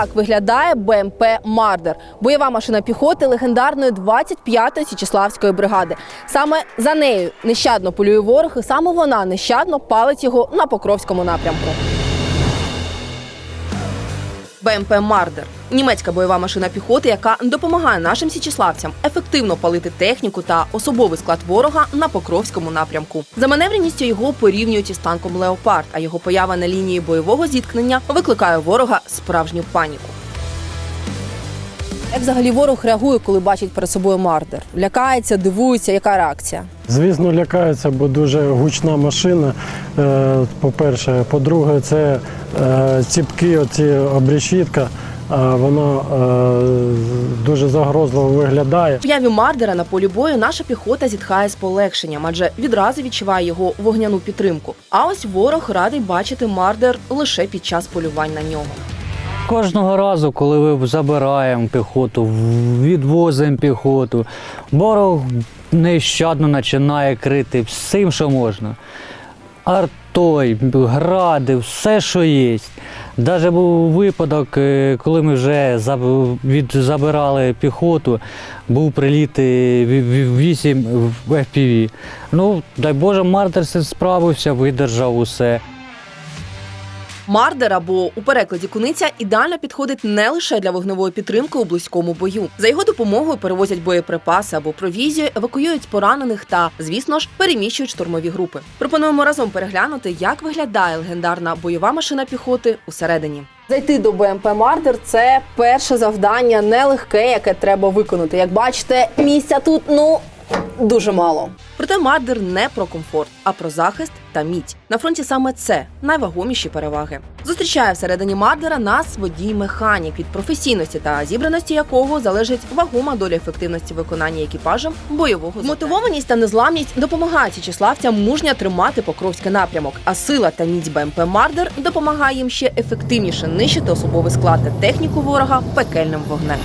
як виглядає БМП Мардер, бойова машина піхоти легендарної 25-ї Січеславської бригади. Саме за нею нещадно полює ворог, і саме вона нещадно палить його на Покровському напрямку. БМП Мардер німецька бойова машина піхоти, яка допомагає нашим січеславцям ефективно палити техніку та особовий склад ворога на Покровському напрямку. За маневреністю його порівнюють із танком Леопард, а його поява на лінії бойового зіткнення викликає ворога справжню паніку. Як взагалі ворог реагує, коли бачить перед собою мардер? Лякається, дивується, яка реакція? Звісно, лякаються, бо дуже гучна машина. е, По-перше, по-друге, це е, ціпки, оці обрішітка, воно е, дуже загрозливо виглядає. В яві мардера на полі бою наша піхота зітхає з полегшенням, адже відразу відчуває його вогняну підтримку. А ось ворог радий бачити мардер лише під час полювань на нього. Кожного разу, коли ми забираємо піхоту, відвозимо піхоту, ворог нещадно починає крити всім, що можна. Артой, гради, все, що є. Навіть був випадок, е, коли ми вже забирали піхоту, був приліт е, ві- ві- 8 в FPV. Ну, дай Боже, Мартер справився, видержав усе. Мардер або у перекладі куниця ідеально підходить не лише для вогневої підтримки у близькому бою. За його допомогою перевозять боєприпаси або провізію, евакуюють поранених та, звісно ж, переміщують штурмові групи. Пропонуємо разом переглянути, як виглядає легендарна бойова машина піхоти усередині. Зайти до БМП Мардер це перше завдання нелегке, яке треба виконати. Як бачите, місця тут ну дуже мало. Проте Мардер не про комфорт, а про захист та міць. На фронті саме це найвагоміші переваги. Зустрічає всередині Мардера нас водій механік, від професійності та зібраності якого залежить вагома доля ефективності виконання екіпажем бойового завдання. Мотивованість та незламність допомагають січеславцям мужньо тримати покровський напрямок, а сила та міць БМП Мардер допомагає їм ще ефективніше нищити особовий склад та техніку ворога пекельним вогнем.